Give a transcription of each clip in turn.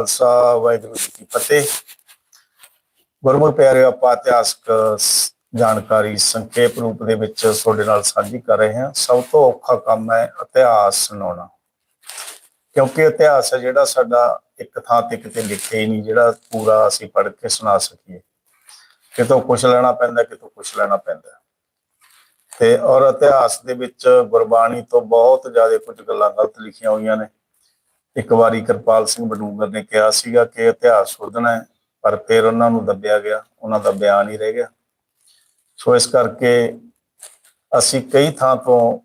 ਖਾਲਸਾ, ਵਾਹਿਗੁਰੂ ਜੀ ਕੀ ਫਤਿਹ। ਗੁਰਮੁਖ ਪਿਆਰਿਓ ਆਪਾਂ ਇਤਿਹਾਸਕ ਜਾਣਕਾਰੀ ਸੰਖੇਪ ਰੂਪ ਦੇ ਵਿੱਚ ਤੁਹਾਡੇ ਨਾਲ ਸਾਂਝੀ ਕਰ ਰਹੇ ਹਾਂ। ਸਭ ਤੋਂ ਔਖਾ ਕੰਮ ਹੈ ਇਤਿਹਾਸ ਸੁਣਾਉਣਾ। ਕਿਉਂਕਿ ਇਤਿਹਾਸ ਹੈ ਜਿਹੜਾ ਸਾਡਾ ਇੱਕ ਥਾਂ ਤੇ ਕਿਤੇ ਲਿਖਿਆ ਹੀ ਨਹੀਂ, ਜਿਹੜਾ ਪੂਰਾ ਅਸੀਂ ਪੜ੍ਹ ਕੇ ਸੁਣਾ ਸਕੀਏ। ਕਿਤੋਂ ਕੁਛ ਲੈਣਾ ਪੈਂਦਾ, ਕਿਤੋਂ ਕੁਛ ਲੈਣਾ ਪੈਂਦਾ। ਤੇ ਔਰ ਇਤਿਹਾਸ ਦੇ ਵਿੱਚ ਗੁਰਬਾਣੀ ਤੋਂ ਬਹੁਤ ਜ਼ਿਆਦਾ ਕੁਝ ਗੱਲਾਂ ਗਲਤ ਲਿਖੀਆਂ ਹੋਈਆਂ ਨੇ। ਇੱਕ ਵਾਰੀ ਕਿਰਪਾਲ ਸਿੰਘ ਬਡੂੰਗਰ ਨੇ ਕਿਹਾ ਸੀਗਾ ਕਿ ਇਤਿਹਾਸ ਸ਼ੋਧਣਾ ਹੈ, ਪਰ ਫਿਰ ਉਹਨਾਂ ਨੂੰ ਦੱਬਿਆ ਗਿਆ। ਉਹਨਾਂ ਦਾ ਬਿਆਨ ਹੀ ਰਹਿ ਗਿਆ। ਸੋ ਇਸ ਕਰਕੇ ਅਸੀਂ ਕਈ ਥਾਂ ਤੋਂ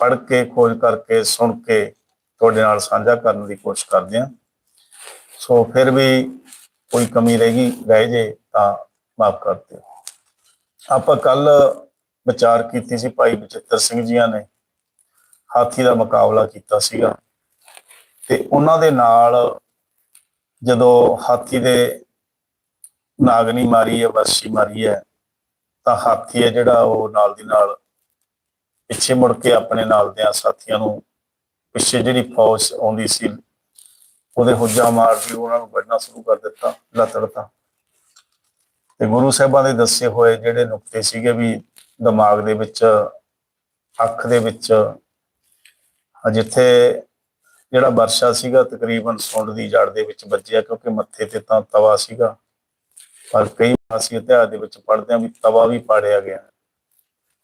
ਪੜ੍ਹ ਕੇ, ਖੋਜ ਕਰਕੇ, ਸੁਣ ਕੇ ਤੁਹਾਡੇ ਨਾਲ ਸਾਂਝਾ ਕਰਨ ਦੀ ਕੋਸ਼ਿਸ਼ ਕਰਦੇ ਹਾਂ। ਸੋ ਫਿਰ ਵੀ ਕੋਈ ਕਮੀ ਰਹਿ ਗਈ, ਰਹਿ ਜੇ ਤਾਂ ਮਾਫ ਕਰ ਦਿਓ। ਆਪਾਂ ਕੱਲ ਵਿਚਾਰ ਕੀਤੀ ਸੀ ਭਾਈ ਬਚਿੱਤਰ ਸਿੰਘ ਜੀਆਂ ਨੇ। ਹਾਥੀ ਦਾ ਮੁਕਾਬਲਾ ਕੀਤਾ ਸੀਗਾ। ਤੇ ਉਹਨਾਂ ਦੇ ਨਾਲ ਜਦੋਂ ਹਾਥੀ ਦੇ ਨਾਗਨੀ ਮਾਰੀ ਹੈ, ਵਰਸ਼ੀ ਮਾਰੀ ਹੈ, ਤਾਂ ਹਾਥੀ ਹੈ ਜਿਹੜਾ ਉਹ ਨਾਲ ਦੀ ਨਾਲ ਪਿੱਛੇ ਮੁੜ ਕੇ ਆਪਣੇ ਨਾਲ ਦੇ ਸਾਥੀਆਂ ਨੂੰ ਪਿੱਛੇ ਜਿਹੜੀ ਫੌਜ ਆਉਂਦੀ ਸੀ, ਉਹਦੇ ਹੁੱਜਾ ਮਾਰਦੀ ਉਹਨਾਂ ਨੂੰ ਵੱਢਣਾ ਸ਼ੁਰੂ ਕਰ ਦਿੱਤਾ ਲਤੜਤਾ ਤੇ ਗੁਰੂ ਸਾਹਿਬਾਂ ਦੇ ਦੱਸੇ ਹੋਏ ਜਿਹੜੇ ਨੁਕਤੇ ਸੀਗੇ ਵੀ ਦਿਮਾਗ ਦੇ ਵਿੱਚ, ਅੱਖ ਦੇ ਵਿੱਚ, ਜਿੱਥੇ ਜਿਹੜਾ ਵਰਸ਼ਾ ਸੀਗਾ ਤਕਰੀਬਨ ਸੁੰਡ ਦੀ ਜੜ ਦੇ ਵਿੱਚ ਵੱਜਿਆ ਕਿਉਂਕਿ ਮੱਥੇ ਤੇ ਤਾਂ ਤਵਾ ਸੀਗਾ। ਪਰ ਕਈ ਅਸੀਂ ਇਤਿਹਾਸ ਦੇ ਵਿੱਚ ਪੜ੍ਹਦੇ ਹਾਂ ਵੀ ਤਵਾ ਵੀ ਪਾੜਿਆ ਗਿਆ।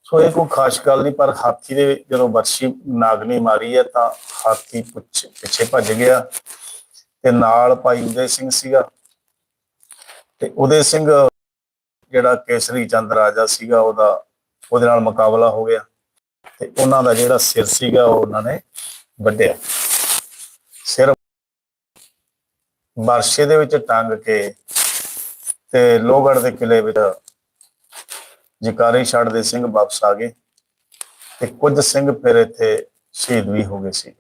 ਸੋ ਇਹ ਕੋਈ ਖਾਸ ਗੱਲ ਨਹੀਂ, ਪਰ ਹਾਥੀ ਦੇ ਜਦੋਂ ਵਰਸ਼ੀ ਨਾਗਨੀ ਮਾਰੀ ਹੈ ਤਾਂ ਹਾਥੀ ਪਿੱਛੇ ਭੱਜ ਗਿਆ ਤੇ ਨਾਲ ਭਾਈ ਉਦੇ ਸਿੰਘ ਸੀਗਾ। ਤੇ ਉਦੇ ਸਿੰਘ ਜਿਹੜਾ ਕੇਸਰੀ ਚੰਦ ਰਾਜਾ ਸੀਗਾ, ਉਹਦਾ, ਉਹਦੇ ਨਾਲ ਮੁਕਾਬਲਾ ਹੋ ਗਿਆ ਤੇ ਉਹਨਾਂ ਦਾ ਜਿਹੜਾ ਸਿਰ ਸੀਗਾ, ਉਹ ਉਹਨਾਂ ਨੇ ਵੱਢਿਆ। ਸਿਰ ਬਰਸ਼ੇ ਦੇ ਵਿੱਚ ਟੰਗ ਕੇ ਤੇ ਲੋਹਗੜ੍ਹ ਦੇ ਕਿਲੇ ਵਿੱਚ ਜਿਕਾਰੀ ਛੱਡਦੇ ਸਿੰਘ ਵਾਪਸ ਆ ਗਏ ਤੇ ਕੁਝ ਸਿੰਘ ਫਿਰ ਇੱਥੇ ਸ਼ਹੀਦ ਵੀ ਹੋ ਗਏ ਸੀ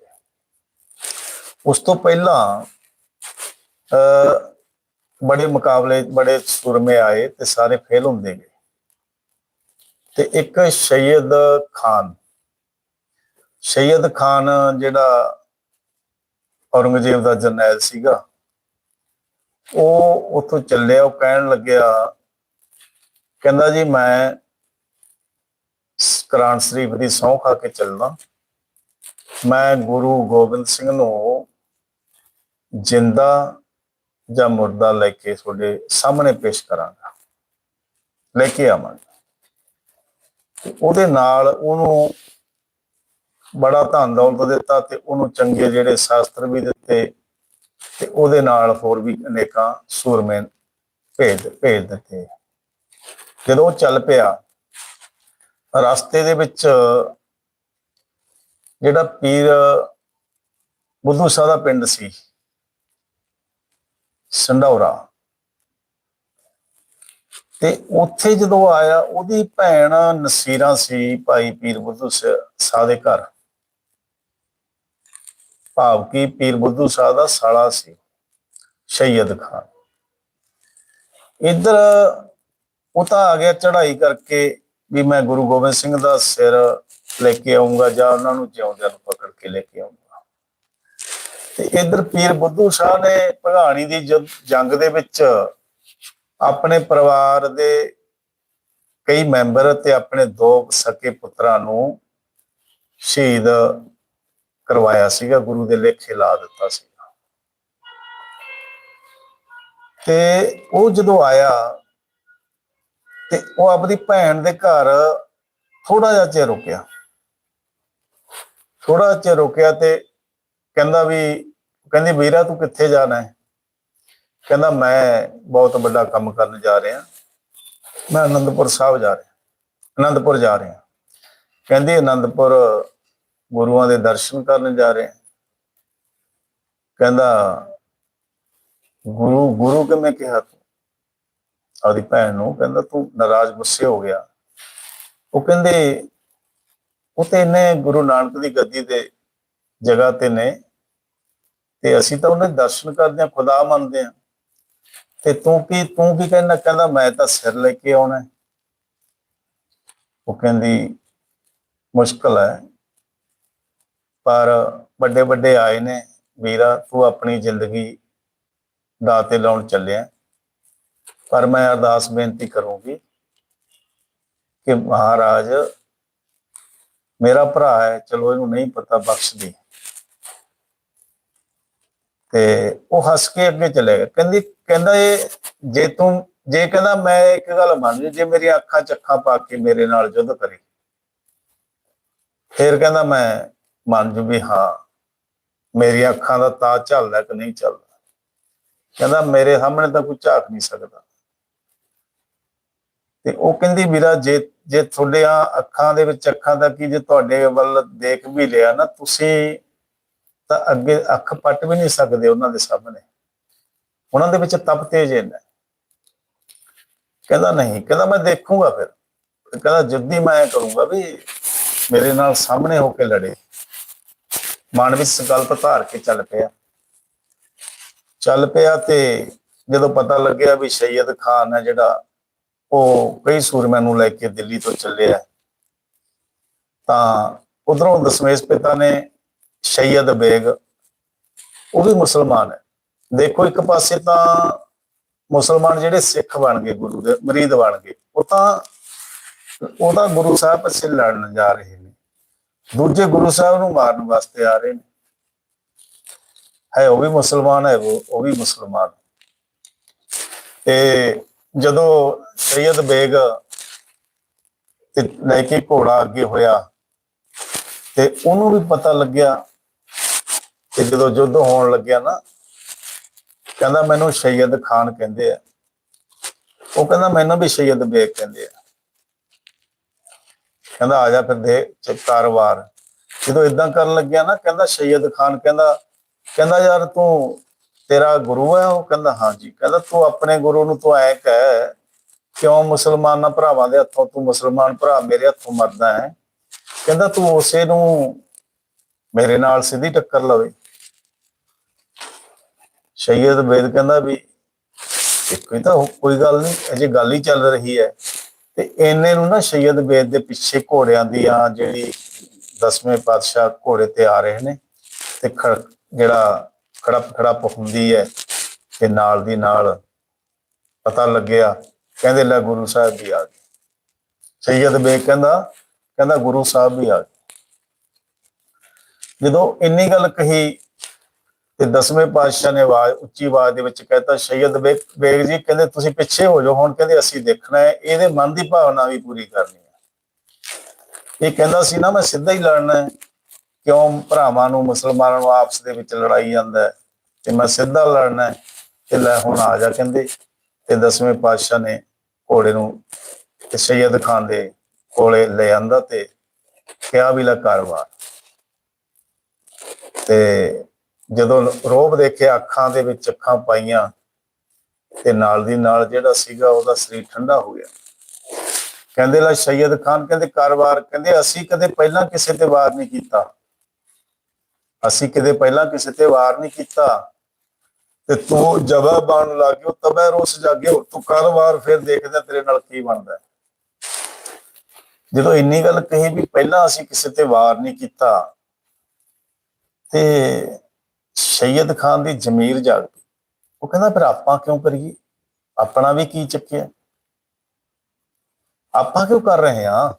ਉਸ ਤੋਂ ਪਹਿਲਾਂ ਅ ਬੜੇ ਮੁਕਾਬਲੇ, ਬੜੇ ਸੁਰਮੇ ਆਏ ਤੇ ਸਾਰੇ ਫੇਲ ਹੁੰਦੇ ਗਏ। ਤੇ ਇੱਕ ਸ਼ਹੀਦ ਖਾਨ ਸ਼ਹੀਦ ਖਾਨ ਜਿਹੜਾ ਔਰੰਗਜ਼ੇਬ ਦਾ ਜਰਨੈਲ ਸੀਗਾ। ਉਹ ਉੱਥੋਂ ਚੱਲਿਆ, ਉਹ ਕਹਿਣ ਲੱਗਿਆ, ਕਹਿੰਦਾ ਜੀ, ਮੈਂ ਕੁਰਾਨ ਸ਼ਰੀਫ ਦੀ ਸਹੁੰ ਖਾ ਕੇ ਚੱਲਦਾ। ਮੈਂ ਗੁਰੂ ਗੋਬਿੰਦ ਸਿੰਘ ਨੂੰ ਜਿੰਦਾ ਜਾਂ ਮੁਰਦਾ ਲੈ ਕੇ ਤੁਹਾਡੇ ਸਾਹਮਣੇ ਪੇਸ਼ ਕਰਾਂਗਾ, ਲੈ ਕੇ ਆਵਾਂਗਾ। ਉਹਦੇ ਨਾਲ ਉਹਨੂੰ ਬੜਾ ਧਨ ਦੌਲਤ ਦਿੱਤਾ ਤੇ ਉਹਨੂੰ ਚੰਗੇ ਜਿਹੜੇ ਸ਼ਾਸਤਰ ਵੀ ਦਿੱਤੇ ਤੇ ਉਹਦੇ ਨਾਲ ਹੋਰ ਵੀ ਅਨੇਕਾਂ ਸੂਰਮੇ ਭੇਜ ਭੇਜ ਦਿੱਤੇ। ਜਦੋਂ ਉਹ ਚੱਲ ਪਿਆ, ਰਸਤੇ ਦੇ ਵਿੱਚ ਜਿਹੜਾ ਪੀਰ ਬੁੱਧੂ ਸ਼ਾਹ ਦਾ ਪਿੰਡ ਸੀ, ਸੰਡੌਰਾ, ਤੇ ਉੱਥੇ ਜਦੋਂ ਆਇਆ, ਉਹਦੀ ਭੈਣ ਨਸੀਰਾ ਸੀ ਭਾਈ ਪੀਰ ਬੁੱਧੂ ਸ਼ਾਹ ਦੇ ਘਰ। ਭਾਵ ਕਿ ਪੀਰ ਬੁੱਧੂ ਸ਼ਾਹ ਦਾ ਸਾਲਾ ਸੀ ਸ਼ਹੀਦ ਖਾਨ। ਇੱਧਰ ਉਹ ਤਾਂ ਆ ਗਿਆ ਚੜ੍ਹਾਈ ਕਰਕੇ ਵੀ ਮੈਂ ਗੁਰੂ ਗੋਬਿੰਦ ਸਿੰਘ ਦਾ ਸਿਰ ਲੈ ਕੇ ਆਉਂਗਾ ਜਾਂ ਉਹਨਾਂ ਨੂੰ ਜਿਉਂਦਿਆਂ ਨੂੰ ਪਕੜ ਕੇ ਲੈ ਕੇ ਆਉਂਗਾ ਤੇ ਇੱਧਰ ਪੀਰ ਬੁੱਧੂ ਸ਼ਾਹ ਨੇ ਭਗਾਣੀ ਦੀ ਜੰਗ ਦੇ ਵਿੱਚ ਆਪਣੇ ਪਰਿਵਾਰ ਦੇ ਕਈ ਮੈਂਬਰ ਤੇ ਆਪਣੇ ਦੋ ਸਕੇ ਪੁੱਤਰਾਂ ਨੂੰ ਸ਼ਹੀਦ ਕਰਵਾਇਆ ਸੀਗਾ, ਗੁਰੂ ਦੇ ਲੇਖੇ ਲਾ ਦਿੱਤਾ ਸੀ ਤੇ ਉਹ ਜਦੋਂ ਆਇਆ, ਤੇ ਉਹ ਆਪਣੀ ਭੈਣ ਦੇ ਘਰ ਥੋੜਾ ਜਿਹਾ ਚਿਰ ਰੁਕਿਆ। ਥੋੜਾ ਚਿਰ ਰੁਕਿਆ ਤੇ ਕਹਿੰਦਾ ਵੀ, ਕਹਿੰਦੀ, ਵੀਰਾ, ਤੂੰ ਕਿੱਥੇ ਜਾਣਾ ਹੈ? ਕਹਿੰਦਾ, ਮੈਂ ਬਹੁਤ ਵੱਡਾ ਕੰਮ ਕਰਨ ਜਾ ਰਿਹਾ। ਮੈਂ ਅਨੰਦਪੁਰ ਸਾਹਿਬ ਜਾ ਰਿਹਾ, ਅਨੰਦਪੁਰ ਜਾ ਰਿਹਾ। ਕਹਿੰਦੀ, ਅਨੰਦਪੁਰ ਗੁਰੂਆਂ ਦੇ ਦਰਸ਼ਨ ਕਰਨ ਜਾ ਰਹੇ ਕਹਿੰਦਾ, ਗੁਰੂ ਗੁਰੂ ਕਿਵੇਂ ਕਿਹਾ ਤੂੰ? ਆਪਦੀ ਭੈਣ ਨੂੰ ਕਹਿੰਦਾ, ਤੂੰ ਨਾਰਾਜ਼ ਗੁੱਸੇ ਹੋ ਗਿਆ। ਉਹ ਕਹਿੰਦੇ, ਉਹ ਤੇ ਇਹਨੇ ਗੁਰੂ ਨਾਨਕ ਦੀ ਗੱਦੀ ਦੇ ਜਗ੍ਹਾ ਤੇ ਨੇ ਤੇ ਅਸੀਂ ਤਾਂ ਉਹਨੇ ਦਰਸ਼ਨ ਕਰਦੇ ਆ ਖੁਦਾ ਮੰਨਦੇ ਆ ਤੇ ਤੂੰ ਕੀ ਤੂੰ ਕੀ ਕਹਿੰਦਾ? ਕਹਿੰਦਾ, ਮੈਂ ਤਾਂ ਸਿਰ ਲੈ ਕੇ ਆਉਣਾ ਉਹ ਕਹਿੰਦੀ, ਮੁਸ਼ਕਲ ਹੈ। ਪਰ ਵੱਡੇ ਵੱਡੇ ਆਏ ਨੇ ਵੀਰਾ, ਤੂੰ ਆਪਣੀ ਜ਼ਿੰਦਗੀ ਦਾਤੇ ਲਾਉਣ ਚੱਲਿਆ। ਪਰ ਮੈਂ ਅਰਦਾਸ ਬੇਨਤੀ ਕਰੂੰਗੀ ਕਿ ਮਹਾਰਾਜ, ਮੇਰਾ ਭਰਾ ਹੈ, ਚਲੋ ਇਹਨੂੰ ਨਹੀਂ ਪਤਾ ਬਖਸ਼ ਦੇ ਤੇ ਉਹ ਹੱਸ ਕੇ ਅੱਗੇ ਚਲੇ ਗਿਆ ਕਹਿੰਦੀ, ਕਹਿੰਦਾ ਇਹ ਜੇ ਤੂੰ, ਜੇ ਕਹਿੰਦਾ ਮੈਂ ਇੱਕ ਗੱਲ ਮੰਨ ਲਈ, ਜੇ ਮੇਰੀ ਅੱਖਾਂ, ਚੱਖਾਂ ਪਾ ਕੇ ਮੇਰੇ ਨਾਲ ਯੁੱਧ ਕਰੇ, ਫਿਰ ਕਹਿੰਦਾ ਮੈਂ ਮੰਨ ਜੂ ਵੀ ਹਾਂ, ਮੇਰੀਆਂ ਅੱਖਾਂ ਦਾ ਤਾਜ ਚੱਲਦਾ ਕਿ ਨਹੀਂ ਚੱਲਦਾ ਕਹਿੰਦਾ, ਮੇਰੇ ਸਾਹਮਣੇ ਤਾਂ ਕੋਈ ਝਾਕ ਨਹੀਂ ਸਕਦਾ। ਤੇ ਉਹ ਕਹਿੰਦੀ, ਵੀਰਾ, ਜੇ ਜੇ ਤੁਹਾਡੀਆਂ ਅੱਖਾਂ ਦੇ ਵਿੱਚ, ਅੱਖਾਂ ਦਾ ਕੀ ਜੇ ਤੁਹਾਡੇ ਵੱਲ ਦੇਖ ਵੀ ਲਿਆ ਨਾ, ਤੁਸੀਂ ਤਾਂ ਅੱਗੇ ਅੱਖ ਪੱਟ ਵੀ ਨਹੀਂ ਸਕਦੇ ਉਹਨਾਂ ਦੇ ਸਾਹਮਣੇ। ਉਹਨਾਂ ਦੇ ਵਿੱਚ ਤਪ ਤੇਜ ਹੈ ਕਹਿੰਦਾ, ਨਹੀਂ, ਕਹਿੰਦਾ, ਮੈਂ ਦੇਖੂੰਗਾ ਫਿਰ। ਕਹਿੰਦਾ ਜਿੱਦੀ ਮੈਂ ਕਰੂੰਗਾ ਵੀ ਮੇਰੇ ਨਾਲ ਸਾਹਮਣੇ ਹੋ ਕੇ ਲੜੇ। ਮਨ ਵਿੱਚ ਸੰਕਲਪ ਧਾਰ ਕੇ ਚੱਲ ਪਿਆ। ਚੱਲ ਪਿਆ ਤੇ ਜਦੋਂ ਪਤਾ ਲੱਗਿਆ ਵੀ ਸੈਯਦ ਖਾਨ ਹੈ ਜਿਹੜਾ, ਉਹ ਕਈ ਸੂਰਮਿਆਂ ਨੂੰ ਲੈ ਕੇ ਦਿੱਲੀ ਤੋਂ ਚੱਲਿਆ। ਤਾਂ ਉਧਰੋਂ ਦਸ਼ਮੇਸ਼ ਪਿਤਾ ਨੇ ਸੈਯਦ ਬੇਗ, ਉਹ ਵੀ ਮੁਸਲਮਾਨ ਹੈ। ਦੇਖੋ ਇੱਕ ਪਾਸੇ ਤਾਂ ਮੁਸਲਮਾਨ ਜਿਹੜੇ ਸਿੱਖ ਬਣ ਗਏ, ਗੁਰੂ ਦੇ, ਮਰੀਦ ਬਣ ਗਏ। ਉਹ ਤਾਂ ਉਹ ਤਾਂ ਗੁਰੂ ਸਾਹਿਬ ਪਿੱਛੇ ਲੜਨ ਜਾ ਰਹੇ ਨੇ। ਦੂਜੇ ਗੁਰੂ ਸਾਹਿਬ ਨੂੰ ਮਾਰਨ ਵਾਸਤੇ ਆ ਰਹੇ ਨੇ। ਹੈ, ਉਹ ਵੀ ਮੁਸਲਮਾਨ ਹੈ, ਉਹ ਉਹ ਵੀ ਮੁਸਲਮਾਨ। ਤੇ ਜਦੋਂ ਸੈਯਦ ਬੇਗ ਲੈ ਕੇ ਘੋੜਾ ਅੱਗੇ ਹੋਇਆ, ਤੇ ਉਹਨੂੰ ਵੀ ਪਤਾ ਲੱਗਿਆ ਕਿ ਜਦੋਂ ਯੁੱਧ ਹੋਣ ਲੱਗਿਆ ਨਾ, ਕਹਿੰਦਾ ਮੈਨੂੰ ਸੈਯਦ ਖਾਨ ਕਹਿੰਦੇ ਆ। ਉਹ ਕਹਿੰਦਾ ਮੈਨੂੰ ਵੀ ਸੈਯਦ ਬੇਗ ਕਹਿੰਦੇ ਆ। ਕਹਿੰਦਾ ਆ ਜਾ ਫਿਰ ਦੇ ਕਾਰੋਬਾਰ ਜਦੋਂ ਇਦਾਂ ਕਰਨ ਲੱਗਿਆ ਨਾ, ਕਹਿੰਦਾ ਸੈਯਦ ਖਾਨ ਕਹਿੰਦਾ ਕਹਿੰਦਾ ਯਾਰ ਤੂੰ ਤੇਰਾ ਗੁਰੂ ਹੈ ਉਹ? ਕਹਿੰਦਾ ਹਾਂਜੀ। ਕਹਿੰਦਾ ਤੂੰ ਆਪਣੇ ਗੁਰੂ ਨੂੰ ਤੂੰ ਐ ਕਹਿ, ਕਿਉਂ ਮੁਸਲਮਾਨਾਂ ਭਰਾਵਾਂ ਦੇ ਹੱਥੋਂ ਤੂੰ ਮੁਸਲਮਾਨ ਭਰਾ ਮੇਰੇ ਹੱਥੋਂ ਮਰਦਾ ਹੈ? ਕਹਿੰਦਾ ਤੂੰ ਉਸੇ ਨੂੰ ਮੇਰੇ ਨਾਲ ਸਿੱਧੀ ਟੱਕਰ ਲਵੇ। ਸੈਯਦ ਬੇਦ ਕਹਿੰਦਾ ਵੀ ਕੋਈ ਤਾਂ ਕੋਈ ਗੱਲ ਨਹੀਂ, ਅਜੇ ਗੱਲ ਹੀ ਚੱਲ ਰਹੀ ਹੈ। ਤੇ ਇਹਨੇ ਨੂੰ ਨਾ ਸੈਯਦ ਬੇਦ ਦੇ ਪਿੱਛੇ ਘੋੜਿਆਂ ਦੀ ਆ ਜਿਹੜੀ ਦਸਵੇਂ ਪਾਤਸ਼ਾਹ ਘੋੜੇ ਤੇ ਆ ਰਹੇ ਨੇ ਤੇ ਖ- ਜਿਹੜਾ ਖੜਪ ਖੜਪ ਹੁੰਦੀ ਹੈ ਤੇ ਨਾਲ ਦੀ ਨਾਲ ਪਤਾ ਲੱਗਿਆ, ਕਹਿੰਦੇ ਲੈ ਗੁਰੂ ਸਾਹਿਬ ਵੀ ਆ ਗਏ। ਸੈਯਦ ਬੇਗ ਕਹਿੰਦਾ ਕਹਿੰਦਾ ਗੁਰੂ ਸਾਹਿਬ ਵੀ ਆ ਗਏ। ਜਦੋਂ ਇੰਨੀ ਗੱਲ ਕਹੀ ਤੇ ਦਸਵੇਂ ਪਾਤਸ਼ਾਹ ਨੇ ਆਵਾਜ਼, ਉੱਚੀ ਆਵਾਜ਼ ਦੇ ਵਿੱਚ ਕਹਿਤਾ ਸੈਯਦ ਬੇਗ ਬੇਗ ਜੀ, ਕਹਿੰਦੇ ਤੁਸੀਂ ਪਿੱਛੇ ਹੋ ਜਾਓ, ਹੁਣ ਕਹਿੰਦੇ ਅਸੀਂ ਦੇਖਣਾ ਹੈ, ਇਹਦੇ ਮਨ ਦੀ ਭਾਵਨਾ ਵੀ ਪੂਰੀ ਕਰਨੀ ਹੈ। ਇਹ ਕਹਿੰਦਾ ਸੀ ਨਾ, ਮੈਂ ਸਿੱਧਾ ਹੀ ਲੜਨਾ ਹੈ। ਕਿਉਂ ਭਰਾਵਾਂ ਨੂੰ ਮੁਸਲਮਾਨਾਂ ਨੂੰ ਆਪਸ ਦੇ ਵਿੱਚ ਲੜਾਈ ਜਾਂਦਾ ਤੇ ਮੈਂ ਸਿੱਧਾ ਲੜਨਾ ਹੈ, ਤੇ ਲੈ ਹੁਣ ਆ ਜਾ, ਕਹਿੰਦੇ। ਤੇ ਦਸਵੇਂ ਪਾਤਸ਼ਾਹ ਨੇ ਘੋੜੇ ਨੂੰ ਤੇ ਸੈਯਦ ਖਾਨ ਦੇ ਕੋਲੇ ਲੈ ਆਂਦਾ ਤੇ ਕਿਹਾ ਵੀ ਲੈ ਕਾਰਵਾਰ ਤੇ ਜਦੋਂ ਰੋਬ ਦੇਖਿਆ ਅੱਖਾਂ ਦੇ ਵਿੱਚ ਅੱਖਾਂ ਪਾਈਆਂ ਤੇ ਨਾਲ ਦੀ ਨਾਲ ਜਿਹੜਾ ਸੀਗਾ ਉਹਦਾ ਸਰੀਰ ਠੰਡਾ ਹੋ ਗਿਆ। ਕਹਿੰਦੇ, ਲਾ ਸੈਯਦ ਖਾਨ ਕਹਿੰਦੇ ਕਾਰਵਾਰ ਕਹਿੰਦੇ, ਅਸੀਂ ਕਦੇ ਪਹਿਲਾਂ ਕਿਸੇ ਤੇ ਵਾਰ ਨਹੀਂ ਕੀਤਾ। ਅਸੀਂ ਕਦੇ ਪਹਿਲਾਂ ਕਿਸੇ ਤੇ ਵਾਰ ਨਹੀਂ ਕੀਤਾ। ਤੇ ਤੂੰ ਜਵਾ ਬਣ ਲੱਗਿਓ, ਤਬੈ ਰੋਸ ਜਾਗਿਓ, ਤੂੰ ਕਾਰੋਬਾਰ ਫਿਰ ਦੇਖਦਾ ਤੇਰੇ ਨਾਲ ਕੀ ਬਣਦਾ ਜਦੋਂ ਇੰਨੀ ਗੱਲ ਕਹੀ ਵੀ ਪਹਿਲਾਂ ਅਸੀਂ ਕਿਸੇ ਤੇ ਵਾਰ ਨਹੀਂ ਕੀਤਾ ਤੇ ਸੈਯਦ ਖਾਨ ਦੀ ਜ਼ਮੀਰ ਜਾਗ ਪਈ ਉਹ ਕਹਿੰਦਾ ਫਿਰ ਆਪਾਂ ਕਿਉਂ ਕਰੀਏ ਆਪਣਾ ਵੀ ਕੀ ਚੱਕਿਆ ਆਪਾਂ ਕਿਉਂ ਕਰ ਰਹੇ ਹਾਂ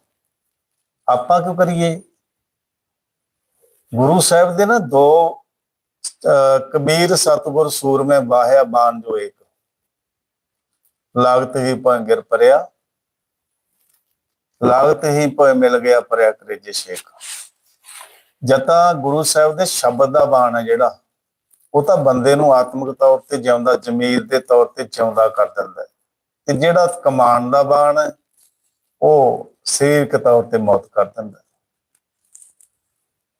ਆਪਾਂ ਕਿਉਂ ਕਰੀਏ ਗੁਰੂ ਸਾਹਿਬ ਦੇ ਨਾ ਦੋ ਅਹ ਕਬੀਰ ਸਤਗੁਰ ਸੂਰਮੇ ਵਾਹਿਆ ਬਾਣ ਜੋ ਇੱਕ ਲਾਗਤ ਹੀ ਭੰਗਰ ਪਰਿਆ ਲਾਗਤ ਹੀ ਭਏ ਮਿਲ ਗਿਆ ਪਰਿਆ ਕਰੇ ਜੇ ਸ਼ੇਖ ਜਤਾ ਗੁਰੂ ਸਾਹਿਬ ਦੇ ਸ਼ਬਦ ਦਾ ਬਾਣ ਹੈ ਜਿਹੜਾ ਉਹ ਤਾਂ ਬੰਦੇ ਨੂੰ ਆਤਮਿਕ ਤੌਰ ਤੇ ਜਿਉਂਦਾ, ਜ਼ਮੀਰ ਦੇ ਤੌਰ ਤੇ ਜਿਉਂਦਾ ਕਰ ਦਿੰਦਾ ਹੈ। ਤੇ ਜਿਹੜਾ ਕਮਾਨ ਦਾ ਬਾਣ ਹੈ, ਉਹ ਸਰੀਰਕ ਤੌਰ ਤੇ ਮੌਤ ਕਰ ਦਿੰਦਾ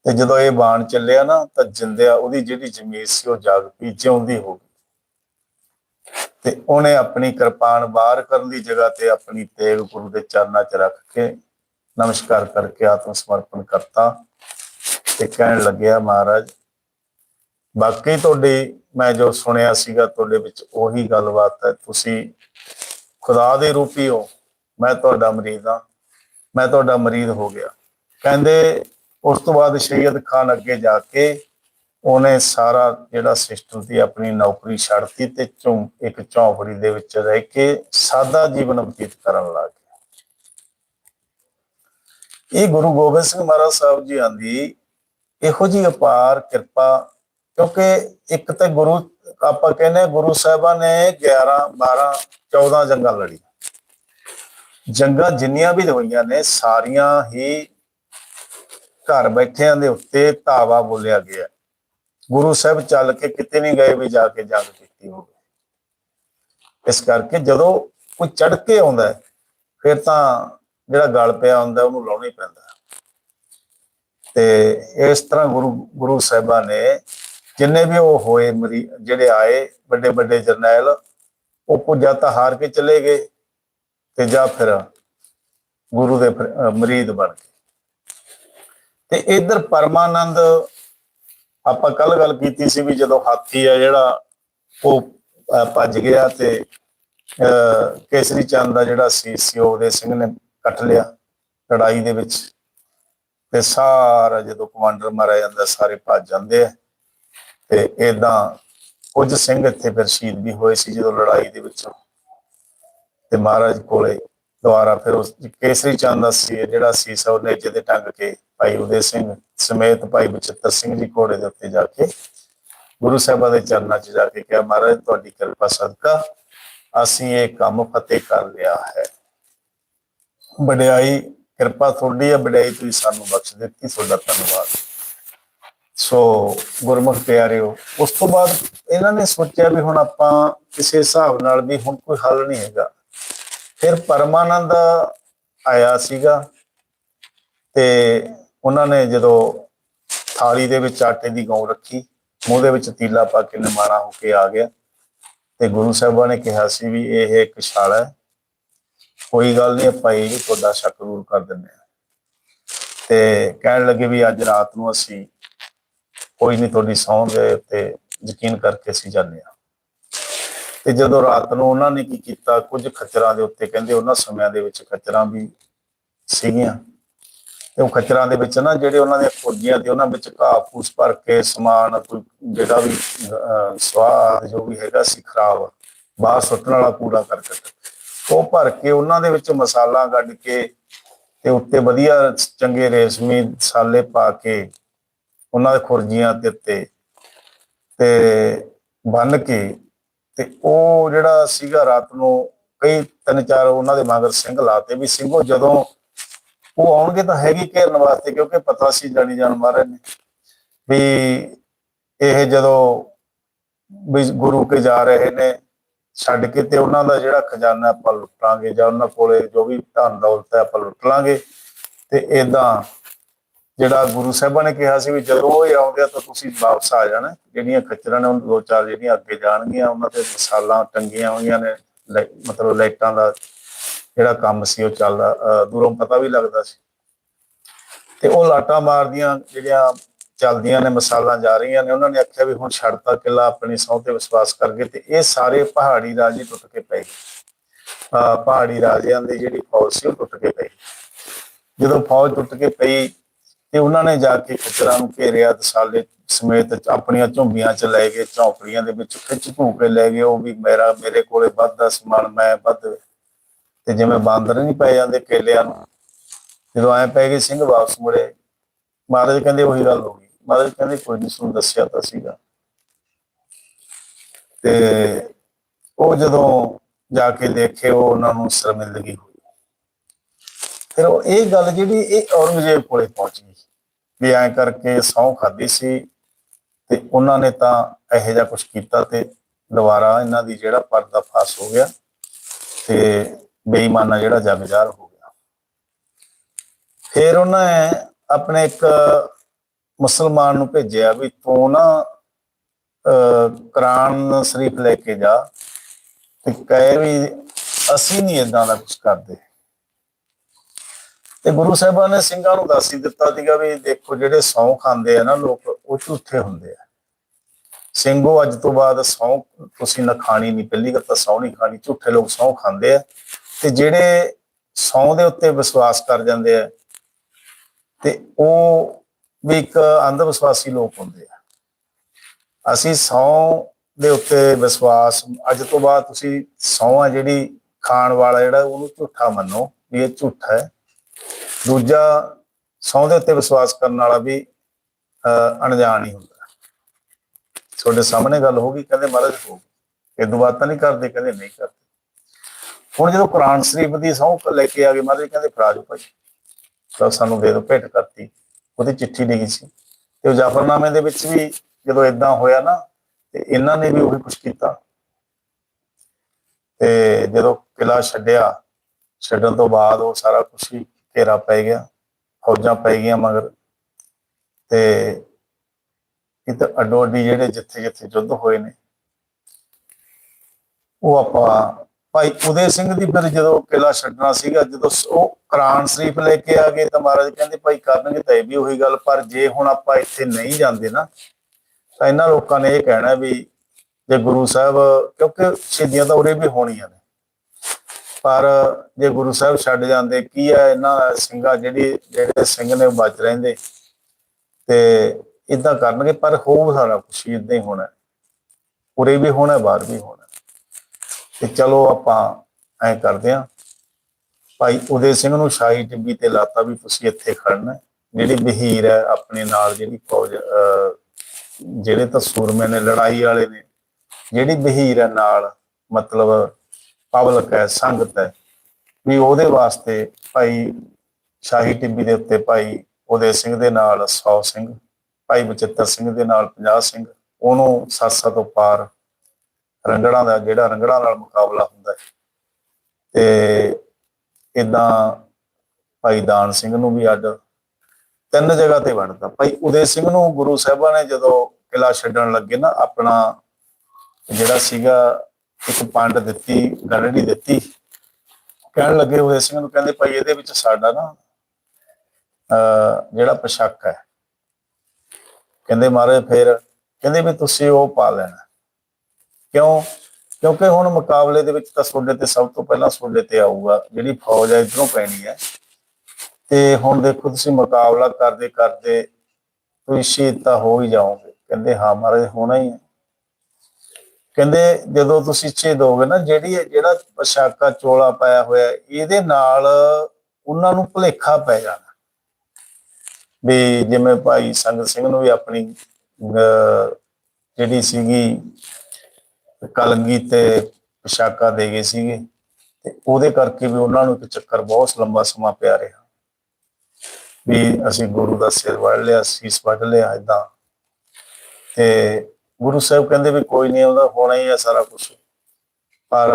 ਤੇ ਜਦੋਂ ਇਹ ਬਾਣ ਚੱਲਿਆ ਨਾ, ਤਾਂ ਜਿੰਦਿਆ ਉਹਦੀ ਜਿਹੜੀ ਜ਼ਮੀਰ ਸੀ, ਉਹ ਜਾਗ ਪਈ, ਜਿਉਂਦੀ ਹੋ ਗਈ। ਤੇ ਉਹਨੇ ਆਪਣੀ ਕਿਰਪਾਨ ਬਾਹਰ ਕਰਨ ਦੀ ਜਗ੍ਹਾ ਤੇ ਆਪਣੀ ਤੇਗ ਗੁਰੂ ਦੇ ਚਰਨਾਂ 'ਚ ਰੱਖ ਕੇ ਨਮਸਕਾਰ ਕਰਕੇ ਆਤਮ ਸਮਰਪਣ ਕਰਤਾ। ਤੇ ਕਹਿਣ ਲੱਗਿਆ, ਮਹਾਰਾਜ ਬਾਕੀ ਤੁਹਾਡੀ, ਮੈਂ ਜੋ ਸੁਣਿਆ ਸੀਗਾ ਤੁਹਾਡੇ ਵਿੱਚ ਉਹੀ ਗੱਲਬਾਤ ਹੈ। ਤੁਸੀਂ ਖੁਦਾ ਦੇ ਰੂਪੀ ਹੋ, ਮੈਂ ਤੁਹਾਡਾ ਮਰੀਦ ਹਾਂ, ਮੈਂ ਤੁਹਾਡਾ ਮਰੀਦ ਹੋ ਗਿਆ। ਕਹਿੰਦੇ ਉਸ ਤੋਂ ਬਾਅਦ ਸੈਯਦ ਖਾਨ ਅੱਗੇ ਜਾ ਕੇ ਉਹਨੇ ਸਾਰਾ ਜਿਹੜਾ ਸਿਸਟਮ ਸੀ, ਆਪਣੀ ਨੌਕਰੀ ਛੱਡਤੀ ਤੇ ਝੌਂ, ਇੱਕ ਝੌਂਪੜੀ ਦੇ ਵਿੱਚ ਰਹਿ ਕੇ ਸਾਦਾ ਜੀਵਨ ਬਤੀਤ ਕਰਨ ਲੱਗ ਗਿਆ। ਇਹ ਗੁਰੂ ਗੋਬਿੰਦ ਸਿੰਘ ਮਹਾਰਾਜ ਸਾਹਿਬ ਜੀ ਆਂਦੀ, ਇਹੋ ਜੀ ਅਪਾਰ ਕਿਰਪਾ ਕਿਉਂਕਿ ਇੱਕ ਤੇ ਗੁਰੂ, ਆਪਾਂ ਕਹਿੰਦੇ ਗੁਰੂ ਸਾਹਿਬਾਂ ਨੇ 11 12 14 ਜੰਗਾਂ ਲੜੀ। ਜੰਗਾਂ ਜਿੰਨੀਆਂ ਵੀ ਹੋਈਆਂ ਨੇ, ਸਾਰੀਆਂ ਹੀ ਘਰ ਬੈਠਿਆਂ ਦੇ ਉੱਤੇ ਧਾਵਾ ਬੋਲਿਆ ਗਿਆ ਗੁਰੂ ਸਾਹਿਬ ਚੱਲ ਕੇ ਕਿਤੇ ਨਹੀਂ ਗਏ ਵੀ ਜਾ ਕੇ ਜੰਗ ਕੀਤੀ ਹੋਵੇ। ਇਸ ਕਰਕੇ ਜਦੋਂ ਕੋਈ ਚੜ ਕੇ ਆਉਂਦਾ ਫਿਰ ਤਾਂ ਜਿਹੜਾ ਗਲ ਪਿਆ ਹੁੰਦਾ, ਉਹਨੂੰ ਲਾਉਣਾ ਹੀ ਪੈਂਦਾ ਤੇ ਇਸ ਤਰ੍ਹਾਂ ਗੁਰੂ ਗੁਰੂ ਸਾਹਿਬਾਂ ਨੇ ਜਿੰਨੇ ਵੀ ਉਹ ਹੋਏ ਮਰੀ ਜਿਹੜੇ ਆਏ ਵੱਡੇ ਵੱਡੇ ਜਰਨੈਲ ਉਹ ਕੋ ਜਾਂ ਤਾਂ ਹਾਰ ਕੇ ਚਲੇ ਗਏ ਤੇ ਜਾਂ ਫਿਰ ਗੁਰੂ ਦੇ ਮਰੀਦ ਬਣ ਗਏ। ਤੇ ਇਧਰ ਪਰਮਾਨੰਦ ਆਪਾਂ ਕੱਲ ਗੱਲ ਕੀਤੀ ਸੀ ਵੀ ਜਦੋਂ ਹਾਥੀ ਆ ਜਿਹੜਾ ਉਹ ਭੱਜ ਗਿਆ ਤੇ ਅਹ, ਕੇਸਰੀ ਚੰਦ ਦਾ ਜਿਹੜਾ ਸੀ ਸੀ ਉਹਦੇ ਸਿੰਘ ਨੇ ਕੱਟ ਲਿਆ ਲੜਾਈ ਦੇ ਵਿੱਚ। ਤੇ ਸਾਰਾ ਜਦੋਂ ਕਮਾਂਡਰ ਮਾਰਿਆ ਜਾਂਦਾ ਸਾਰੇ ਭੱਜ ਜਾਂਦੇ ਆ। ਤੇ ਇਦਾਂ ਕੁਝ ਸਿੰਘ ਇੱਥੇ ਫਿਰ ਸ਼ਹੀਦ ਵੀ ਹੋਏ ਸੀ ਜਦੋਂ ਲੜਾਈ ਦੇ ਵਿੱਚ। ਤੇ ਮਹਾਰਾਜ ਕੋਲੇ ਦੁਆਰਾ ਫਿਰ ਉਸ ਕੇਸਰੀ ਚੰਦ ਦਾ ਸੀ ਜਿਹੜਾ ਸੀਸ ਉਹਨੇ ਤੇ ਟੰਗ ਕੇ ਭਾਈ ਉਦੇ ਸਿੰਘ ਸਮੇਤ ਭਾਈ ਬਚਿੱਤਰ ਸਿੰਘ ਜੀ ਘੋੜੇ ਦੇ ਉੱਤੇ ਜਾ ਕੇ ਗੁਰੂ ਸਾਹਿਬਾਂ ਦੇ ਚਰਨਾਂ 'ਚ ਜਾ ਕੇ ਕਿਹਾ, ਮਹਾਰਾਜ, ਤੁਹਾਡੀ ਕਿਰਪਾ ਸਦਕਾ ਅਸੀਂ ਇਹ ਕੰਮ ਫਤਿਹ ਕਰ ਲਿਆ ਹੈ। ਵਡਿਆਈ ਕਿਰਪਾ ਤੁਹਾਡੀ ਹੈ ਵਡਿਆਈ ਤੁਸੀਂ ਸਾਨੂੰ ਬਖਸ਼ ਦਿੱਤੀ, ਤੁਹਾਡਾ ਧੰਨਵਾਦ। ਸੋ ਗੁਰਮੁਖ ਪਿਆਰਿਓ, ਉਸ ਤੋਂ ਬਾਅਦ ਇਹਨਾਂ ਨੇ ਸੋਚਿਆ ਵੀ ਹੁਣ ਆਪਾਂ ਕਿਸੇ ਹਿਸਾਬ ਨਾਲ ਵੀ ਹੁਣ ਕੋਈ ਹੱਲ ਨਹੀਂ ਹੈਗਾ। ਫਿਰ ਪਰਮਾਨੰਦ ਆਇਆ ਸੀਗਾ ਤੇ ਉਹਨਾਂ ਨੇ ਜਦੋਂ ਥਾਲੀ ਦੇ ਵਿੱਚ ਆਟੇ ਦੀ ਗੌਂ ਰੱਖੀ, ਮੂੰਹ ਦੇ ਵਿੱਚ ਤੀਲਾ ਪਾ ਕੇ ਨਿਮਾਣਾ ਹੋ ਕੇ ਆ ਗਿਆ ਤੇ ਗੁਰੂ ਸਾਹਿਬਾਂ ਨੇ ਕਿਹਾ ਸੀ ਵੀ ਇਹ ਇੱਕ ਛਾਲਾ ਹੈ। ਕੋਈ ਗੱਲ ਨਹੀਂ, ਆਪਾਂ ਇਹ ਵੀ ਤੁਹਾਡਾ ਸ਼ੱਕ ਦੂਰ ਕਰ ਦਿੰਦੇ ਆ ਤੇ ਕਹਿਣ ਲੱਗੇ ਵੀ ਅੱਜ ਰਾਤ ਨੂੰ ਅਸੀਂ ਕੋਈ ਨਹੀਂ ਤੁਹਾਡੀ ਸਹੁੰ ਦੇ ਉੱਤੇ ਯਕੀਨ ਕਰਕੇ ਅਸੀਂ ਜਾਂਦੇ ਆ ਤੇ ਜਦੋਂ ਰਾਤ ਨੂੰ ਉਹਨਾਂ ਨੇ ਕੀ ਕੀਤਾ ਕੁਝ ਖੱਚਰਾਂ ਦੇ ਉੱਤੇ ਕਹਿੰਦੇ ਉਹਨਾਂ ਸਮਿਆਂ ਦੇ ਵਿੱਚ ਖੱਚਰਾਂ ਵੀ ਸੀਗੀਆਂ। ਤੇ ਉਹ ਖੱਚਰਾਂ ਦੇ ਵਿੱਚ ਨਾ ਜਿਹੜੇ ਉਹਨਾਂ ਦੀਆਂ ਫੌਜੀਆਂ ਤੇ ਉਹਨਾਂ ਵਿੱਚ ਘਾਹ ਫੂਸ ਭਰ ਕੇ ਸਮਾਨ ਕੋਈ ਜਿਹੜਾ ਵੀ ਅਹ, ਸਵਾਦ ਜੋ ਵੀ ਹੈਗਾ ਸੀ ਖਰਾਬ ਬਾਹਰ ਸੁੱਟਣ ਵਾਲਾ ਕੂੜਾ ਕਰਕਟ। ਉਹ ਭਰ ਕੇ ਉਹਨਾਂ ਦੇ ਵਿੱਚ ਮਸਾਲਾ ਕੱਢ ਕੇ ਤੇ ਉੱਤੇ ਵਧੀਆ ਚੰਗੇ ਰੇਸ਼ਮੀ ਸਾਲੇ ਪਾ ਕੇ ਉਹਨਾਂ ਦੇ ਖੁਰਜੀਆਂ ਦੇ ਉੱਤੇ ਤੇ ਬੰਨ ਕੇ ਤੇ ਉਹ ਜਿਹੜਾ ਸੀਗਾ ਰਾਤ ਨੂੰ ਕਈ ਤਿੰਨ ਚਾਰ ਉਹਨਾਂ ਦੇ ਮਗਰ ਸਿੰਘ ਲਾਤੇ ਵੀ ਸਿੰਘੋ ਜਦੋਂ ਉਹ ਆਉਣਗੇ ਤਾਂ ਹੈਗੀ ਘੇਰਨ ਵਾਸਤੇ ਕਿਉਂਕਿ ਪਤਾ ਸੀ ਜਾਣੀ ਜਾਨ ਮਹਾਰਾਜ ਨੇ ਵੀ ਇਹ ਜਦੋਂ ਵੀ ਗੁਰੂ ਕੇ ਜਾ ਰਹੇ ਨੇ ਛੱਡ ਕੇ ਤੇ ਉਹਨਾਂ ਦਾ ਜਿਹੜਾ ਖਜ਼ਾਨਾ ਆਪਾਂ ਲੁੱਟਾਂਗੇ ਜਾਂ ਉਹਨਾਂ ਕੋਲੇ ਜੋ ਵੀ ਧਨ ਦੌਲਤ ਹੈ ਆਪਾਂ ਲੁੱਟ ਲਾਂਗੇ ਤੇ ਇਦਾਂ ਜਿਹੜਾ ਗੁਰੂ ਸਾਹਿਬਾਂ ਨੇ ਕਿਹਾ ਸੀ ਵੀ ਜਦੋਂ ਉਹ ਇਹ ਆਉਂਦੇ ਆ ਤਾਂ ਤੁਸੀਂ ਵਾਪਸ ਆ ਜਾਣਾ। ਜਿਹੜੀਆਂ ਖੱਚਰਾਂ ਨੇ ਉਹ ਦੋ ਚਾਰ ਜਿਹੜੀਆਂ ਅੱਗੇ ਜਾਣਗੀਆਂ, ਉਹਨਾਂ ਤੇ ਮਸਾਲਾਂ ਟੰਗੀਆਂ ਹੋਈਆਂ ਨੇ ਲਾਈ- ਮਤਲਬ ਲਾਈਟਾਂ ਦਾ ਜਿਹੜਾ ਕੰਮ ਸੀ ਉਹ ਚੱਲਦਾ ਦੂਰੋਂ ਪਤਾ ਵੀ ਲੱਗਦਾ ਸੀ। ਤੇ ਉਹ ਲਾਟਾਂ ਮਾਰਦੀਆਂ ਜਿਹੜੀਆਂ ਚੱਲਦੀਆਂ ਨੇ, ਮਸਾਲਾਂ ਜਾ ਰਹੀਆਂ ਨੇ, ਉਹਨਾਂ ਨੇ ਆਖਿਆ ਵੀ ਹੁਣ ਛੱਡਤਾ ਕਿਲਾ ਆਪਣੀ ਸਹੁੰ ਤੇ ਵਿਸ਼ਵਾਸ ਕਰਕੇ ਤੇ ਇਹ ਸਾਰੇ ਪਹਾੜੀ ਰਾਜੇ ਟੁੱਟ ਕੇ ਪਏ ਪਹਾੜੀ ਰਾਜਿਆਂ ਦੀ ਜਿਹੜੀ ਫੌਜ ਸੀ ਉਹ ਟੁੱਟ ਕੇ ਪਈ। ਜਦੋਂ ਫੌਜ ਟੁੱਟ ਕੇ ਪਈ ਤੇ ਉਹਨਾਂ ਨੇ ਜਾ ਕੇ ਖੱਚਰਾਂ ਨੂੰ ਘੇਰਿਆ ਦਸਾਲੇ ਸਮੇਤ ਆਪਣੀਆਂ ਝੁੰਬੀਆਂ ਚ ਲੈ ਗਏ, ਝੌਂਪੜੀਆਂ ਦੇ ਵਿੱਚ ਖਿੱਚ ਧੂ ਕੇ ਲੈ ਗਏ, ਉਹ ਵੀ ਮੇਰਾ, ਮੇਰੇ ਕੋਲੇ ਵੱਧਦਾ ਸਮਾਨ, ਮੈਂ ਵੱਧ ਤੇ ਜਿਵੇਂ ਬਾਂਦਰ ਨਹੀਂ ਪੈ ਜਾਂਦੇ ਕੇਲਿਆਂ ਨੂੰ, ਜਦੋਂ ਐ ਪੈ ਗਏ ਸਿੰਘ ਵਾਪਸ ਮੁੜੇ, ਮਹਾਰਾਜ ਕਹਿੰਦੇ ਉਹੀ ਗੱਲ ਹੋ ਗਈ, ਮਹਾਰਾਜ ਕਹਿੰਦੇ ਕੋਈ ਨਹੀਂ ਸੁਣ ਦੱਸਿਆ ਤਾਂ ਸੀਗਾ। ਤੇ ਉਹ ਜਦੋਂ ਜਾ ਕੇ ਦੇਖੇ, ਉਹ ਉਹਨਾਂ ਨੂੰ ਸ਼ਰਮਿੰਦਗੀ ਹੋਈ। ਫਿਰ ਉਹ ਇਹ ਗੱਲ ਜਿਹੜੀ ਇਹ ਔਰੰਗਜ਼ੇਬ ਕੋਲੇ ਪਹੁੰਚ ਗਈ ਵੀ ਐਂ ਕਰਕੇ ਸਹੁੰ ਖਾਦੀ ਸੀ ਤੇ ਉਹਨਾਂ ਨੇ ਤਾਂ ਇਹੋ ਜਿਹਾ ਕੁਝ ਕੀਤਾ ਤੇ ਦੁਬਾਰਾ ਇਹਨਾਂ ਦੀ ਜਿਹੜਾ ਪਰਦਾ ਫਾਸ ਹੋ ਗਿਆ ਤੇ ਬੇਈਮਾਨਾ ਜਿਹੜਾ ਜਗਜਾਰ ਹੋ ਗਿਆ। ਫਿਰ ਉਹਨਾਂ ਨੇ ਆਪਣੇ ਇੱਕ ਮੁਸਲਮਾਨ ਨੂੰ ਭੇਜਿਆ ਵੀ ਤੂੰ ਨਾ ਅਹ, ਕੁਰਾਨ ਸ਼ਰੀਫ ਲੈ ਕੇ ਜਾ ਤੇ ਕਹੇ ਵੀ ਅਸੀਂ ਨਹੀਂ ਇਦਾਂ ਦਾ ਕੁਝ ਕਰਦੇ। ਤੇ ਗੁਰੂ ਸਾਹਿਬਾਨ ਨੇ ਸਿੰਘਾਂ ਨੂੰ ਦੱਸ ਹੀ ਦਿੱਤਾ ਸੀਗਾ ਵੀ ਦੇਖੋ ਜਿਹੜੇ ਸੌਂ ਖਾਂਦੇ ਆ ਨਾ ਲੋਕ, ਉਹ ਝੂਠੇ ਹੁੰਦੇ ਆ। ਸਿੰਘੋ, ਅੱਜ ਤੋਂ ਬਾਅਦ ਸੌਂ ਤੁਸੀਂ ਨਾ ਖਾਣੀ ਨਹੀਂ ਪਹਿਲੀ ਗੱਲ ਤਾਂ ਸੌਂ ਨਹੀਂ ਖਾਣੀ, ਝੂਠੇ ਲੋਕ ਸੌਂ ਖਾਂਦੇ ਆ। ਤੇ ਜਿਹੜੇ ਸੌਂ ਦੇ ਉੱਤੇ ਵਿਸ਼ਵਾਸ ਕਰ ਜਾਂਦੇ ਆ, ਤੇ ਉਹ ਵੀ ਇੱਕ ਅੰਧ ਵਿਸ਼ਵਾਸੀ ਲੋਕ ਹੁੰਦੇ ਆ। ਅਸੀਂ ਸਹੁੰ ਦੇ ਉੱਤੇ ਵਿਸ਼ਵਾਸ, ਅੱਜ ਤੋਂ ਬਾਅਦ ਤੁਸੀਂ ਸਹੁੰ ਆ ਜਿਹੜੀ ਖਾਣ ਵਾਲਾ ਜਿਹੜਾ, ਉਹਨੂੰ ਝੂਠਾ ਮੰਨੋ, ਵੀ ਇਹ ਝੂਠਾ ਹੈ। ਦੂਜਾ ਸਹੁੰ ਦੇ ਉੱਤੇ ਵਿਸ਼ਵਾਸ ਕਰਨ ਵਾਲਾ ਵੀ ਅਹ, ਅਣਜਾਣ ਹੀ ਹੁੰਦਾ। ਤੁਹਾਡੇ ਸਾਹਮਣੇ ਗੱਲ ਹੋ ਗਈ ਕਹਿੰਦੇ ਮਹਾਰਾਜ ਹੋ ਗਈ। ਇਹ ਬਾਤ ਤਾਂ ਨਹੀਂ ਕਰਦੇ ਕਹਿੰਦੇ ਨਹੀਂ ਕਰਦੇ। ਹੁਣ ਜਦੋਂ ਕੁਰਾਨ ਸ਼ਰੀਫ ਦੀ ਸਹੁੰ ਲੈ ਕੇ ਆ ਗਏ ਮਹਾਰਾਜ ਕਹਿੰਦੇ ਫਰਾਜ ਭਾਈ। ਤਾਂ ਸਾਨੂੰ ਦੇ ਦਿਓ ਭੇਟ ਕਰਤੀ। ਉਹਦੀ ਚਿੱਠੀ ਲਿਖੀ ਸੀ। ਤੇ ਉਹ ਜਾਫਰਨਾਮੇ ਦੇ ਵਿੱਚ ਵੀ ਜਦੋਂ ਇਦਾਂ ਹੋਇਆ ਨਾ ਤੇ ਇਹਨਾਂ ਨੇ ਵੀ ਉਹੀ ਕੁਝ ਕੀਤਾ। ਤੇ ਜਦੋਂ ਕਿਲਾ ਛੱਡਿਆ ਛੱਡਣ ਤੋਂ ਬਾਅਦ ਉਹ ਸਾਰਾ ਕੁਝ ਹੀ ਘੇਰਾ ਪੈ ਗਿਆ, ਫੌਜਾਂ ਪੈ ਗਈਆਂ ਮਗਰ ਤੇ ਇਹ ਅੱਡੋ ਅੱਡੀ ਜਿਹੜੇ ਜਿੱਥੇ ਜਿੱਥੇ ਯੁੱਧ ਹੋਏ ਨੇ, ਉਹ ਆਪਾਂ ਭਾਈ ਉਦੇ ਸਿੰਘ ਦੀ ਫਿਰ ਜਦੋਂ ਕਿਲਾ ਛੱਡਣਾ ਸੀਗਾ, ਜਦੋਂ ਉਹ ਕੁਰਾਨ ਸ਼ਰੀਫ ਲੈ ਕੇ ਆ ਗਏ ਤਾਂ ਮਹਾਰਾਜ ਕਹਿੰਦੇ ਭਾਈ ਕਰਨਗੇ ਤਾਂ ਇਹ ਵੀ ਉਹੀ ਗੱਲ, ਪਰ ਜੇ ਹੁਣ ਆਪਾਂ ਇੱਥੇ ਨਹੀਂ ਜਾਂਦੇ ਨਾ, ਤਾਂ ਇਹਨਾਂ ਲੋਕਾਂ ਨੇ ਇਹ ਕਹਿਣਾ ਵੀ ਜੇ ਗੁਰੂ ਸਾਹਿਬ, ਕਿਉਂਕਿ ਸ਼ਹੀਦੀਆਂ ਤਾਂ ਉਰੇ ਵੀ ਹੋਣੀਆਂ ਨੇ। ਪਰ ਜੇ ਗੁਰੂ ਸਾਹਿਬ ਛੱਡ ਜਾਂਦੇ ਕੀ ਹੈ ਇਹਨਾਂ ਸਿੰਘਾਂ ਜਿਹੜੀ ਜਿਹੜੇ ਸਿੰਘ ਨੇ ਉਹ ਬਚ ਰਹਿੰਦੇ? ਤੇ ਇਦਾਂ ਕਰਨਗੇ ਪਰ ਹੋਊ ਸਾਰਾ ਕੁਛ ਇਦਾਂ ਹੀ ਹੋਣਾ। ਉਰੇ ਵੀ ਹੋਣਾ ਬਾਹਰ ਵੀ ਹੋਣਾ। ਤੇ ਚਲੋ ਆਪਾਂ ਐ ਕਰਦੇ ਆ ਭਾਈ ਉਦੇ ਸਿੰਘ ਨੂੰ ਸ਼ਾਹੀ ਟਿੱਬੀ ਤੇ ਲਾਤਾ ਵੀ ਤੁਸੀਂ ਇੱਥੇ ਖੜਨਾ ਜਿਹੜੀ ਬਹੀਰ ਹੈ ਆਪਣੇ ਨਾਲ ਜਿਹੜੀ ਫੌਜ ਅਹ, ਜਿਹੜੇ ਤਾਂ ਸੂਰਮੇ ਨੇ ਲੜਾਈ ਵਾਲੇ ਨੇ ਜਿਹੜੀ ਬਹੀਰ ਹੈ ਨਾਲ ਮਤਲਬ ਪਬਲਿਕ ਹੈ, ਸੰਗਤ ਹੈ। ਵੀ ਉਹਦੇ ਵਾਸਤੇ ਭਾਈ ਸ਼ਾਹੀ ਟਿੱਬੀ ਦੇ ਉੱਤੇ ਭਾਈ ਉਦੇ ਸਿੰਘ ਦੇ ਨਾਲ 100 ਸਿੰਘ, ਭਾਈ ਬਚਿੱਤਰ ਸਿੰਘ ਦੇ ਨਾਲ 50 ਸਿੰਘ, ਉਹਨੂੰ ਸੱਤ ਤੋਂ ਪਾਰ ਰੰਗੜਾਂ ਦਾ ਜਿਹੜਾ ਰੰਗੜਾਂ ਨਾਲ ਮੁਕਾਬਲਾ ਹੁੰਦਾ ਹੈ। ਤੇ ਇਦਾਂ ਭਾਈ ਦਾਨ ਸਿੰਘ ਨੂੰ ਵੀ ਅੱਡ ਤਿੰਨ ਜਗ੍ਹਾ ਤੇ ਵੰਡਦਾ ਭਾਈ ਉਦੇ ਸਿੰਘ ਨੂੰ ਗੁਰੂ ਸਾਹਿਬਾਂ ਨੇ ਜਦੋਂ ਕਿਲਾ ਛੱਡਣ ਲੱਗੇ ਨਾ, ਆਪਣਾ ਜਿਹੜਾ ਸੀਗਾ ਇੱਕ ਪੰਡ ਦਿੱਤੀ ਗੜੜੀ ਦਿੱਤੀ। ਕਹਿਣ ਲੱਗੇ ਹੋਏ ਸੀ ਨੂੰ ਕਹਿੰਦੇ ਭਾਈ ਇਹਦੇ ਵਿੱਚ ਸਾਡਾ ਨਾ, ਅਹ, ਜਿਹੜਾ ਪੋਸ਼ਾਕ ਹੈ। ਕਹਿੰਦੇ ਮਹਾਰਾਜ ਫਿਰ, ਕਹਿੰਦੇ ਵੀ ਤੁਸੀਂ ਉਹ ਪਾ ਲੈਣਾ। ਕਿਉਂ? ਕਿਉਂਕਿ ਹੁਣ ਮੁਕਾਬਲੇ ਦੇ ਵਿੱਚ ਤਾਂ ਤੁਹਾਡੇ ਤੇ ਸਭ ਤੋਂ ਪਹਿਲਾਂ ਤੁਹਾਡੇ ਤੇ ਆਊਗਾ, ਜਿਹੜੀ ਫੌਜ ਹੈ ਇਧਰੋਂ ਪੈਣੀ ਹੈ। ਤੇ ਹੁਣ ਦੇਖੋ ਤੁਸੀਂ ਮੁਕਾਬਲਾ ਕਰਦੇ ਕਰਦੇ ਤੁਸੀਂ ਸ਼ਹੀਦ ਤਾਂ ਹੋ ਹੀ ਜਾਓਗੇ। ਕਹਿੰਦੇ ਹਾਂ ਮਹਾਰਾਜ ਹੋਣਾ ਹੀ ਹੈ। ਕਹਿੰਦੇ ਜਦੋਂ ਤੁਸੀਂ ਸ਼ਹੀਦ ਹੋਗੇ ਨਾ ਜਿਹੜੀ ਜਿਹੜਾ ਪੋਸ਼ਾਕਾ ਚੋਲਾ ਪਾਇਆ ਹੋਇਆ ਇਹਦੇ ਨਾਲ ਉਹਨਾਂ ਨੂੰ ਭੁਲੇਖਾ ਪੈ ਜਾਣਾ। ਵੀ ਜਿਵੇਂ ਭਾਈ ਸੰਗਤ ਸਿੰਘ ਨੂੰ ਵੀ ਆਪਣੀ ਅਹ, ਜਿਹੜੀ ਸੀਗੀ ਕਲਗੀ ਤੇ ਪੋਸ਼ਾਕਾ ਦੇ ਗਏ ਸੀਗੇ ਤੇ ਉਹਦੇ ਕਰਕੇ ਵੀ ਉਹਨਾਂ ਨੂੰ ਇੱਕ ਚੱਕਰ ਬਹੁਤ ਲੰਬਾ ਸਮਾਂ ਪਿਆ ਰਿਹਾ। ਵੀ ਅਸੀਂ ਗੁਰੂ ਦਾ ਸਿਰ ਵੜ ਲਿਆ ਸੀਸ ਵੱਢ ਲਿਆ ਇਦਾਂ ਤੇ ਗੁਰੂ ਸਾਹਿਬ ਕਹਿੰਦੇ ਵੀ ਕੋਈ ਨਹੀਂ, ਉਹਦਾ ਹੋਣਾ ਹੀ ਹੈ ਸਾਰਾ ਕੁਝ ਪਰ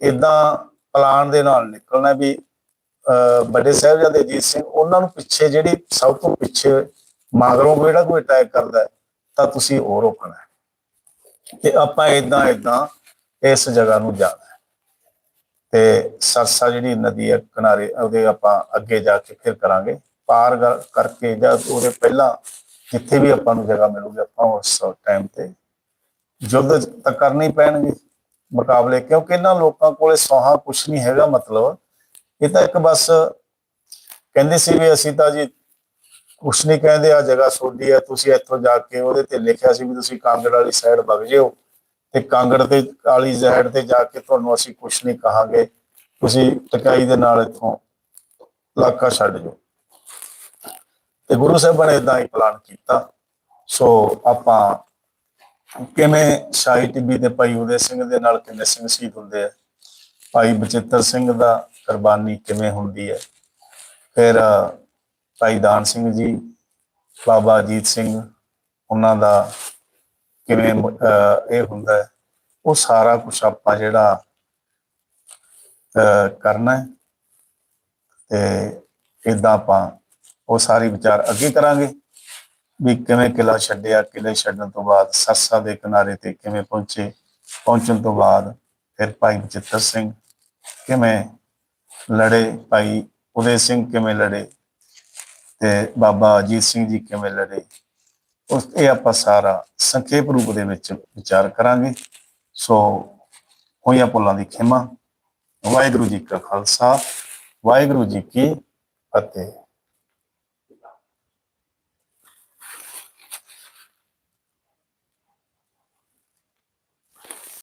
ਇਦਾਂ ਪਲਾਨ ਦੇ ਨਾਲ ਨਿਕਲਣਾ ਵੀ ਵੱਡੇ ਸਾਹਿਬਜ਼ਾਦੇ ਅਜੀਤ ਸਿੰਘ, ਉਹਨਾਂ ਨੂੰ ਪਿੱਛੇ ਜਿਹੜੀ ਸਭ ਤੋਂ ਪਿੱਛੇ ਮਗਰੋਂ ਜਿਹੜਾ ਕੋਈ ਅਟੈਕ ਕਰਦਾ ਤਾਂ ਤੁਸੀਂ ਉਹ ਰੋਕਣਾ ਤੇ ਆਪਾਂ ਇਦਾਂ ਇਦਾਂ ਇਸ ਜਗ੍ਹਾ ਨੂੰ ਜਾਣਾ ਤੇ ਸਰਸਾ ਜਿਹੜੀ ਨਦੀ ਹੈ ਕਿਨਾਰੇ, ਉਹਦੇ ਆਪਾਂ ਅੱਗੇ ਜਾ ਕੇ ਫਿਰ ਕਰਾਂਗੇ। ਪਾਰ ਕਰਕੇ ਜਾਂ ਉਹਦੇ ਪਹਿਲਾਂ ਜਿੱਥੇ ਵੀ ਆਪਾਂ ਨੂੰ ਜਗ੍ਹਾ ਮਿਲੂਗੀ ਆਪਾਂ ਉਸ ਟਾਈਮ ਤੇ। ਯੁੱਧ ਤਾਂ ਕਰਨੀ ਪੈਣਗੇ ਮੁਕਾਬਲੇ, ਕਿਉਂਕਿ ਇਹਨਾਂ ਲੋਕਾਂ ਕੋਲੇ ਸੋਹਾ ਕੁਛ ਨਹੀਂ ਹੈਗਾ ਮਤਲਬ। ਇਹ ਤਾਂ ਇੱਕ ਬਸ ਕਹਿੰਦੇ ਸੀ ਵੀ ਅਸੀਂ ਤਾਂ ਜੀ ਕੁਛ ਨਹੀਂ ਕਹਿੰਦੇ ਆ ਜਗ੍ਹਾ ਛੋਡੀ ਹੈ ਤੁਸੀਂ ਇੱਥੋਂ ਜਾ ਕੇ ਉਹਦੇ ਤੇ ਲਿਖਿਆ ਸੀ ਵੀ ਤੁਸੀਂ ਕਾਂਗੜ ਵਾਲੀ ਸਾਈਡ ਵਗ ਜਿਓ ਤੇ ਕਾਂਗੜ ਤੇ ਕਾਲੀ ਸਾਈਡ ਤੇ ਜਾ ਕੇ ਤੁਹਾਨੂੰ ਅਸੀਂ ਕੁਛ ਨਹੀਂ ਕਹਾਂਗੇ। ਤੁਸੀਂ ਟਕਾਈ ਦੇ ਨਾਲ ਇੱਥੋਂ ਇਲਾਕਾ ਛੱਡ ਜਾਓ। ਤੇ ਗੁਰੂ ਸਾਹਿਬਾਂ ਨੇ ਇਦਾਂ ਹੀ ਪਲਾਨ ਕੀਤਾ। ਸੋ ਆਪਾਂ ਕਿਵੇਂ ਸ਼ਾਹੀ ਟਿੱਬੀ ਤੇ ਭਾਈ ਉਦੇ ਸਿੰਘ ਦੇ ਨਾਲ ਕਿੰਨੇ ਸਿੰਘ ਸ਼ਹੀਦ ਹੁੰਦੇ ਆ? ਭਾਈ ਬਚਿੱਤਰ ਸਿੰਘ ਦਾ ਕੁਰਬਾਨੀ ਕਿਵੇਂ ਹੁੰਦੀ ਹੈ? ਫਿਰ ਭਾਈ ਦਾਨ ਸਿੰਘ ਜੀ ਬਾਬਾ ਅਜੀਤ ਸਿੰਘ ਉਹਨਾਂ ਦਾ ਕਿਵੇਂ ਇਹ ਹੁੰਦਾ ਹੈ? ਉਹ ਸਾਰਾ ਕੁਝ ਆਪਾਂ ਜਿਹੜਾ ਅ, ਕਰਨਾ ਹੈ। ਤੇ ਇਦਾਂ ਆਪਾਂ ਉਹ ਸਾਰੀ ਵਿਚਾਰ ਅੱਗੇ ਕਰਾਂਗੇ ਵੀ ਕਿਵੇਂ ਕਿਲਾ ਛੱਡਿਆ ਕਿਲੇ ਛੱਡਣ ਤੋਂ ਬਾਅਦ ਸਰਸਾ ਦੇ ਕਿਨਾਰੇ ਤੇ ਕਿਵੇਂ ਪਹੁੰਚੇ, ਪਹੁੰਚਣ ਤੋਂ ਬਾਅਦ ਫਿਰ ਭਾਈ ਬਚਿੱਤਰ ਸਿੰਘ ਕਿਵੇਂ ਲੜੇ, ਭਾਈ ਉਦੇ ਸਿੰਘ ਕਿਵੇਂ ਲੜੇ ਤੇ ਬਾਬਾ ਅਜੀਤ ਸਿੰਘ ਜੀ ਕਿਵੇਂ ਲੜੇ, ਉਸ ਇਹ ਆਪਾਂ ਸਾਰਾ ਸੰਖੇਪ ਰੂਪ ਦੇ ਵਿੱਚ ਵਿਚਾਰ ਕਰਾਂਗੇ। ਸੋ ਹੋਈਆਂ ਪੁੱਲਾਂ ਦੀ ਖਿਮਾ। ਵਾਹਿਗੁਰੂ ਜੀ ਕਾ ਖਾਲਸਾ, ਵਾਹਿਗੁਰੂ ਜੀ ਕੀ ਫਤਿਹ।